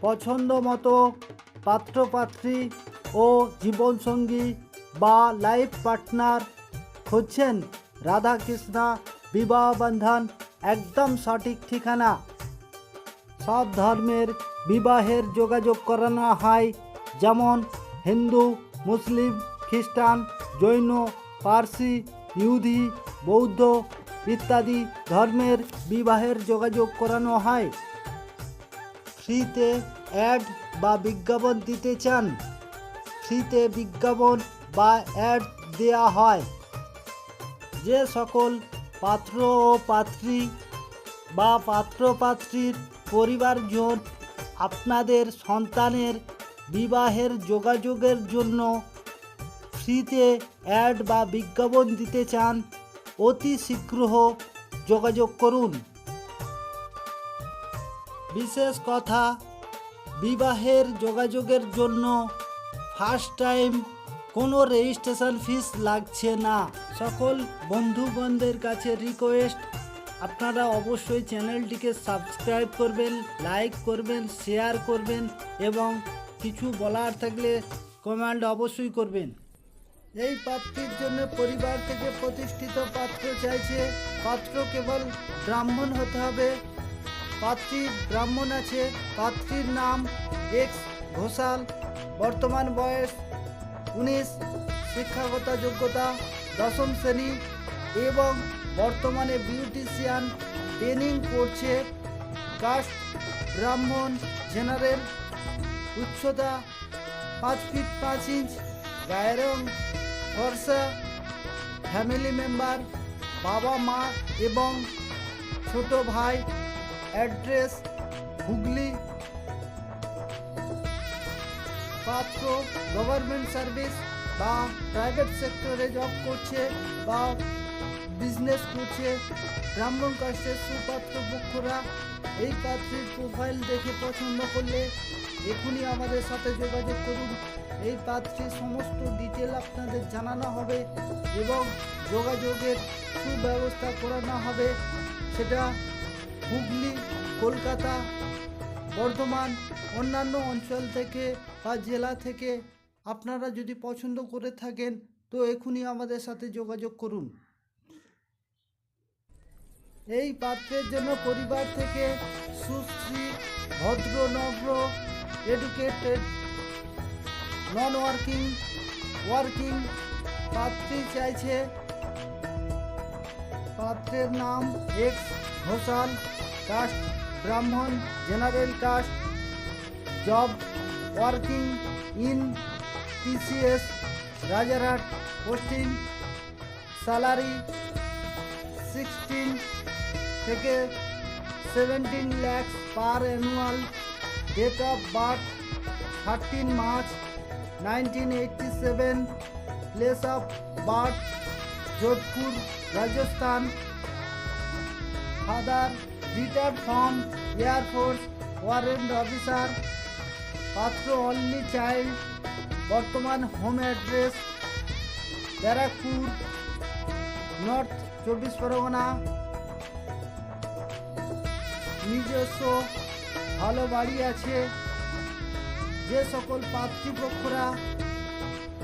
পছন্দ মতো পাত্রপাত্রী ও জীবনসঙ্গী বা লাইফ পার্টনার খুঁজছেন রাধাকৃষ্ণা বিবাহ বন্ধন একদম সঠিক ঠিকানা। সব ধর্মের বিবাহের যোগাযোগ করানো হয়, যেমন হিন্দু, মুসলিম, খ্রিস্টান, জৈন, পার্সি, ইহুদি, বৌদ্ধ ইত্যাদি ধর্মের বিবাহের যোগাযোগ করানো হয়। ফ্রিতে অ্যাড বা বিজ্ঞাপন দিতে চান। ফ্রিতে বিজ্ঞাপন বা অ্যাড দেয়া হয়। যে সকল পাত্র ও পাত্রী বা পাত্রপাত্রীর পরিবারজন আপনাদের সন্তানের বিবাহের যোগাযোগের জন্য ফ্রিতে অ্যাড বা বিজ্ঞাপন দিতে চান, অতি শীঘ্র যোগাযোগ করুন। বিশেষ কথা, বিবাহের যোগাযোগের জন্য ফার্স্ট টাইম কোনো রেজিস্ট্রেশন ফিস লাগছে না। সকল বন্ধুগণদের কাছে রিকোয়েস্ট আপনারা অবশ্যই চ্যানেলটিকে সাবস্ক্রাইব করবেন লাইক করবেন শেয়ার করবেন এবং কিছু বলার থাকলে কমেন্ট অবশ্যই করবেন। এই পাত্রীর জন্য পরিবার থেকে প্রতিষ্ঠিত পাত্র চাইছে, পাত্র কেবল ব্রাহ্মণ হতে হবে। পাত্রী ব্রাহ্মণ আছে, পাত্রীর নাম এক্স ঘোষাল, বর্তমান বয়স উনিশ, শিক্ষাগত যোগ্যতা দশম শ্রেণি এবং বর্তমানে বিউটিশিয়ান ট্রেনিং করছে কাস্ট ব্রাহ্মণ জেনারেল উচ্চতা পাঁচ ফিট পাঁচ ইঞ্চ গায়ের ফর্সা ফ্যামিলি মেম্বার বাবা মা এবং ছোট ভাই অ্যাড্রেস হুগলি পাত্র গভর্নমেন্ট সার্ভিস বা প্রাইভেট সেক্টরে জব করছে বা বিজনেস করছে। ব্রাহ্মণ কাস্টের সুপাত্র পক্ষরা এই পাত্রের প্রোফাইল দেখে পছন্দ করলে এখনই আমাদের সাথে যোগাযোগ করুন। এই পাত্রের সমস্ত ডিটেল আপনাদের জানানো হবে এবং যোগাযোগের সুব্যবস্থা করানো হবে। সেটা হুগলি, কলকাতা, বর্ধমান, অন্যান্য অঞ্চল থেকে বা জেলা থেকে আপনারা যদি পছন্দ করে থাকেন, তো এখনই আমাদের সাথে যোগাযোগ করুন। এই পাত্রের জন্য পরিবার থেকে সুশ্রী, ভদ্র নম্র এডুকেটেড নন ওয়ার্কিং ওয়ার্কিং পাত্রী চাইছে। পাত্রের নাম X Ghoshal. Caste Brahmin general caste job working in TCS Rajarhat posting salary sixteen থেকে seventeen lakhs per annual date of birth thirteen March nineteen eighty seven place of birth Jodhpur Rajasthan father retired from air force warrant officer. পাত্র only child. বর্তমান home address Barrackpore, north চব্বিশ পরগনা। নিজস্ব ভালো বাড়ি আছে। যে সকল পাত্রীপক্ষরা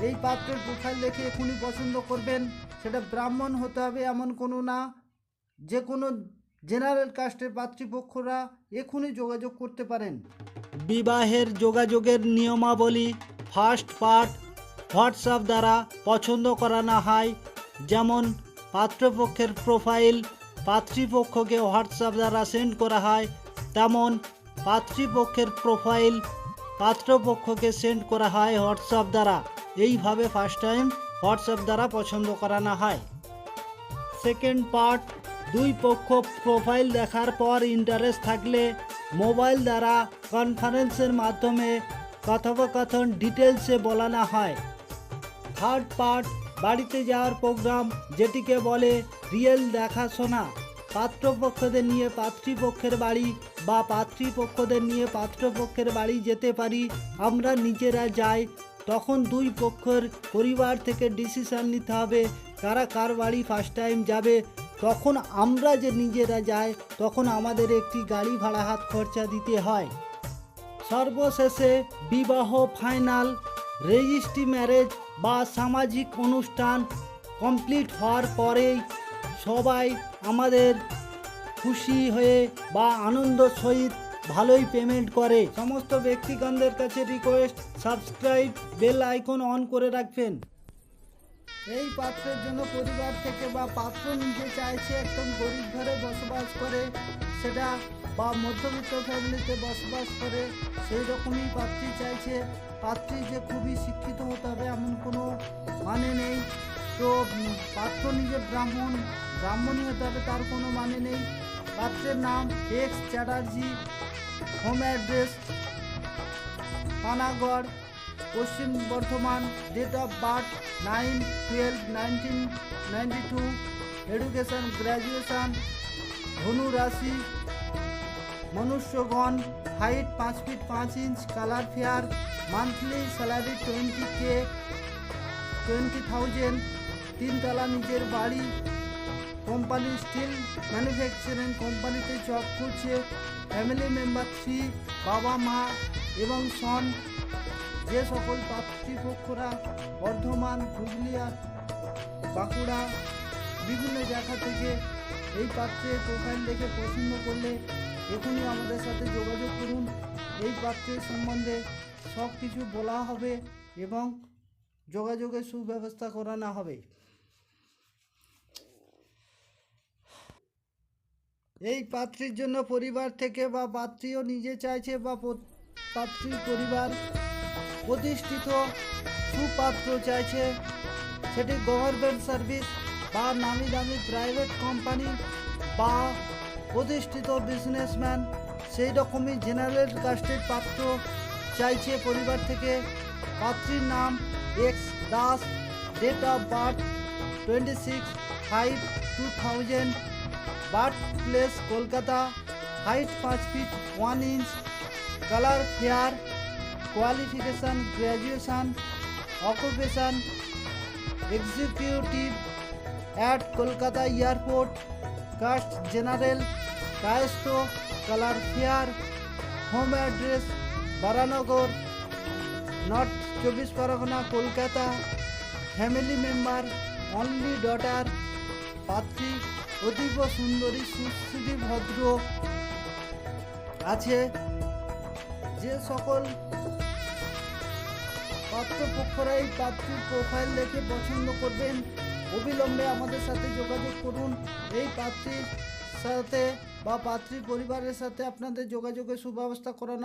এই পাত্রের প্রোফাইল দেখে এখনই পছন্দ করবেন, সেটা ব্রাহ্মণ হতে হবে এমন কোনো না। যে কোনো জেনারেল কাস্টের পাত্রীপক্ষরা এখনই যোগাযোগ করতে পারেন। বিবাহের যোগাযোগের নিয়মাবলী ফার্স্ট পার্ট হোয়াটসঅ্যাপ দ্বারা পছন্দ করানো হয়, যেমন পাত্রপক্ষের প্রোফাইল পাত্রীপক্ষকে হোয়াটসঅ্যাপ দ্বারা সেন্ড করা হয়, তেমন পাত্রীপক্ষের প্রোফাইল পাত্রপক্ষকে সেন্ড করা হয় হোয়াটসঅ্যাপ দ্বারা। এইভাবে ফার্স্ট টাইম হোয়াটসঅ্যাপ দ্বারা পছন্দ করানো হয়। সেকেন্ড পার্ট দুই পক্ষ প্রোফাইল দেখার পর ইন্টারেস্ট থাকলে মোবাইল দ্বারা কনফারেন্সের মাধ্যমে কথোপকথন ডিটেলসে বলানো হয়। থার্ড পার্ট বাড়িতে যাওয়ার প্রোগ্রাম যেটিকে বলে রিয়েল দেখাশোনা। পাত্রপক্ষদের নিয়ে পাত্রীপক্ষের বাড়ি বা পাত্রীপক্ষদের নিয়ে পাত্রপক্ষের বাড়ি যেতে পারি, আমরা নিজেরা যাই, তখন দুই পক্ষের পরিবার থেকে ডিসিশন নিতে হবে কারা কার বাড়ি ফার্স্ট টাইম যাবে তখন আমরা যে নিজেরা যাই, তখন আমাদের একটি গাড়ি ভাড়া হাত খরচা দিতে হয়। সর্বশেষে বিবাহ, ফাইনাল, রেজিস্ট্রি ম্যারেজ বা সামাজিক অনুষ্ঠান কমপ্লিট হওয়ার পরেই সবাই আমাদের খুশি হয়ে বা আনন্দ সহিত ভালোই পেমেন্ট করে। সমস্ত ব্যক্তিগণদের কাছে request subscribe bell icon on করে রাখবেন। এই পাত্রের জন্য পরিবার থেকে বা পাত্র নিজে চাইছে একদম গরিব ঘরে বসবাস করে, সেটা বা মধ্যবিত্ত ফ্যামিলিতে বসবাস করে, সেই রকমই পাত্রী চাইছে। পাত্রী যে খুবই শিক্ষিত হতে হবে এমন কোনো মানে নেই। তো পাত্র নিজে ব্রাহ্মণ, ব্রাহ্মণই হতে হবে তার কোনো মানে নেই। পাত্রের নাম X Chatterjee home address Panagarh Paschim Bardhaman date of birth nine twelve nineteen ninety two education graduation ধনু রাশি, মনুষ্যগণ হাইট পাঁচ ফিট পাঁচ inch colour fair monthly salary twenty K twenty thousand তিনতলা নিজের বাড়ি কোম্পানি স্টিল ম্যানুফ্যাকচারিং কোম্পানিতে job করছে ফ্যামিলি মেম্বার থ্রি বাবা মা এবং সন যে সকল পাতৃপক্ষরা বর্ধমান হুগলিয়া বাঁকুড়া, বিভিন্ন জায়গা থেকে এই পাত্রের প্রোফাইল দেখে পছন্দ করলে এখনই আমাদের সাথে যোগাযোগ করুন। এই পাত্রের সম্বন্ধে সব কিছু বলা হবে এবং যোগাযোগের সুব্যবস্থা করানো হবে। এই পাত্রীর জন্য পরিবার থেকে বা পাত্রীও নিজে চাইছে বা পাত্রীর পরিবার প্রতিষ্ঠিত সুপাত্র চাইছে। সেটি গভর্নমেন্ট সার্ভিস বা নামি দামি প্রাইভেট কোম্পানি বা প্রতিষ্ঠিত বিজনেসম্যান সেই রকমই জেনারেল কাস্টের পাত্র চাইছে পরিবার থেকে। পাত্রীর নাম X Das. Date of birth twenty six five two thousand birth place Kolkata height পাঁচ feet one inch colour fair qualification graduation occupation executive at Kolkata airport caste general Kayastha colour fair home address Baranagar north চব্বিশ Pargana Kolkata family member only daughter পাত্রী অতীব সুন্দরী সুশ্রী ভদ্র আছে। যে সকল পাত্রপক্ষরা এই পাত্রীর প্রোফাইল দেখে পছন্দ করবেন। অবিলম্বে আমাদের সাথে যোগাযোগ করুন। এই পাত্রীর সাথে বা পাত্রীর পরিবারের সাথে আপনাদের যোগাযোগের সুব্যবস্থা করানো